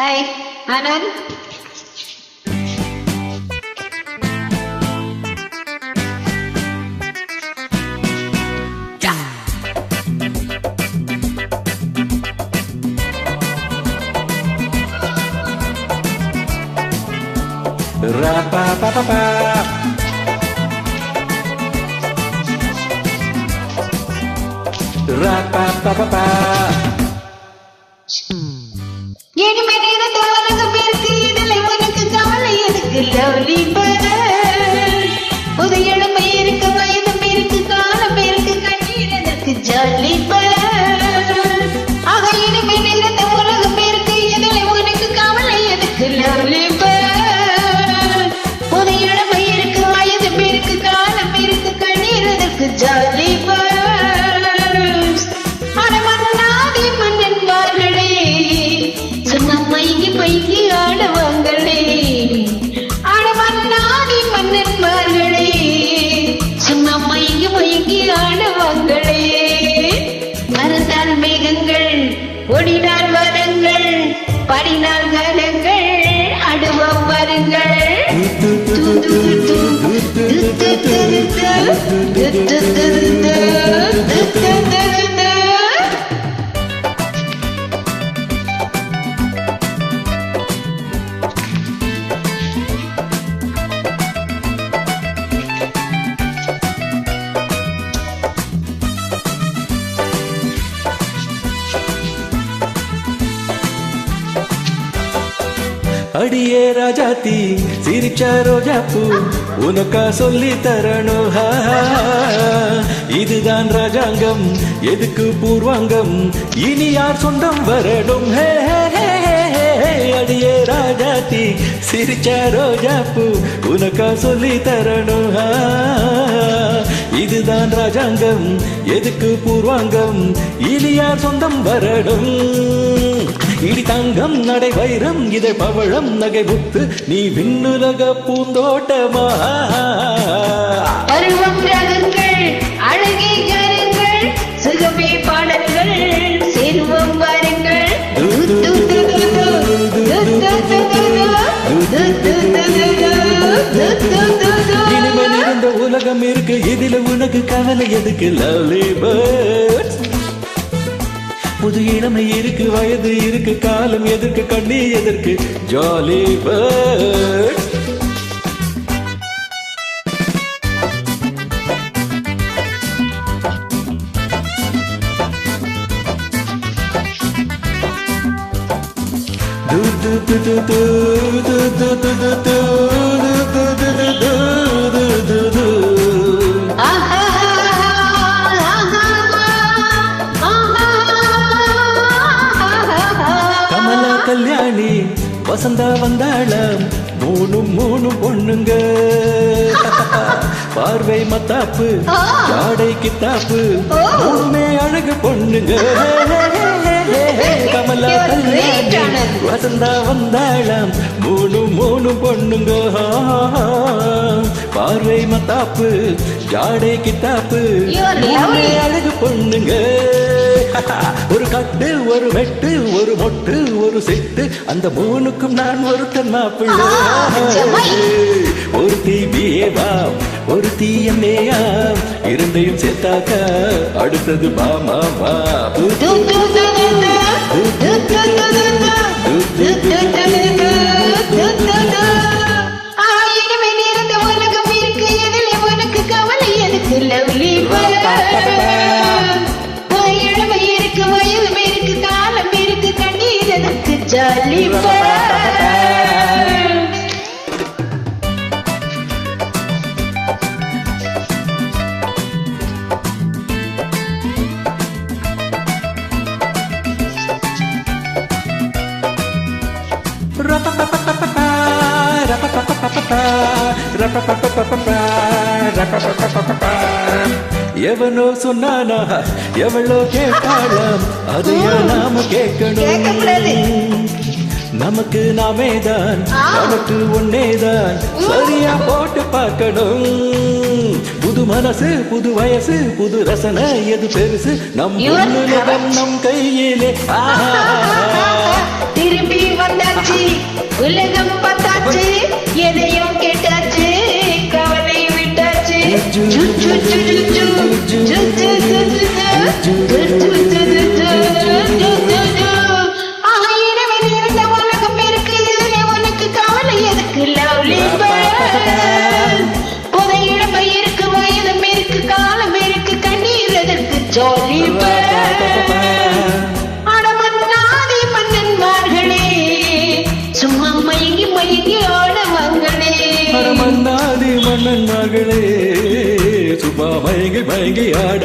Hai, Anan. Ya. Rapa pa pa pa. Rapa pa pa pa. பாருங்கள் அடியே ராஜாத்தி சிரிச்ச ரோஜா பூ உனக்கா சொல்லி தரணும் இதுதான் ராஜாங்கம் எதுக்கு பூர்வாங்கம்? இனி யார் சொந்தம் வரணும்? அடியே ராஜாத்தி சிரிச்ச ரோஜா பூ உனக்கா சொல்லி தரணும் இதுதான் ராஜாங்கம் எதுக்கு பூர்வாங்கம்? இனி யார் சொந்தம் வரணும்? இடி தங்கம் நடை வைரம் இதை பவழம் நகை புத்து நீ விண்ணுலக பூந்தோட்டமா இனிமே இருந்த உலகம் இருக்கு இதுல உனக்கு கவலை எதுக்கு லவ்லி பேர்ட் புது இளமை இருக்கு வயது இருக்கு காலம் எதற்கு கண்ணி எதற்கு jolly birds do do do do do do do do do Vasantha வந்தாளம். மூணும் மூணு பொண்ணுங்க. பார்வை மத்தாப்பு ஜாடை கித்தாப்பு மூணுமே அழகு பொண்ணுங்க. கமலா கல்யாணி வசந்தா வந்தாளம். மூணு மூணு பொண்ணுங்க. பார்வை மத்தாப்பு ஜாடை கித்தாப்பு. மூணுமே அழகு பொண்ணுங்க. ஒரு கட்டு ஒரு வெட்டு ஒரு மொட்டு ஒரு செட்டு அந்த மூணுக்கும் நான் ஒருத்தன் மாப்பிள்ளை. ஒரு தீ பிஏவா ஒரு தீ எம்ஏயா இரண்டையும் சேர்த்தாக்க அடுத்தது பாமாவா து, எவனோ சொன்னானா எவளோ கேட்டாளாம் அதையா நாம கேட்கக்கூடாது. கேட்கணும் நமக்கு நாமே தான். நமக்கு ஒன்னேதான் சரியா போட்டு பார்க்கணும் புது மனசு புது வயசு புது ரசனை எது பெருசு நம் உலகம் நம் கையிலே. திரும்பி வந்த உலகம் பார்த்தாச்சு எதையும் கேட்டாச்சு கவலை விட்டாச்சு மயங்கி மயங்கி ஆட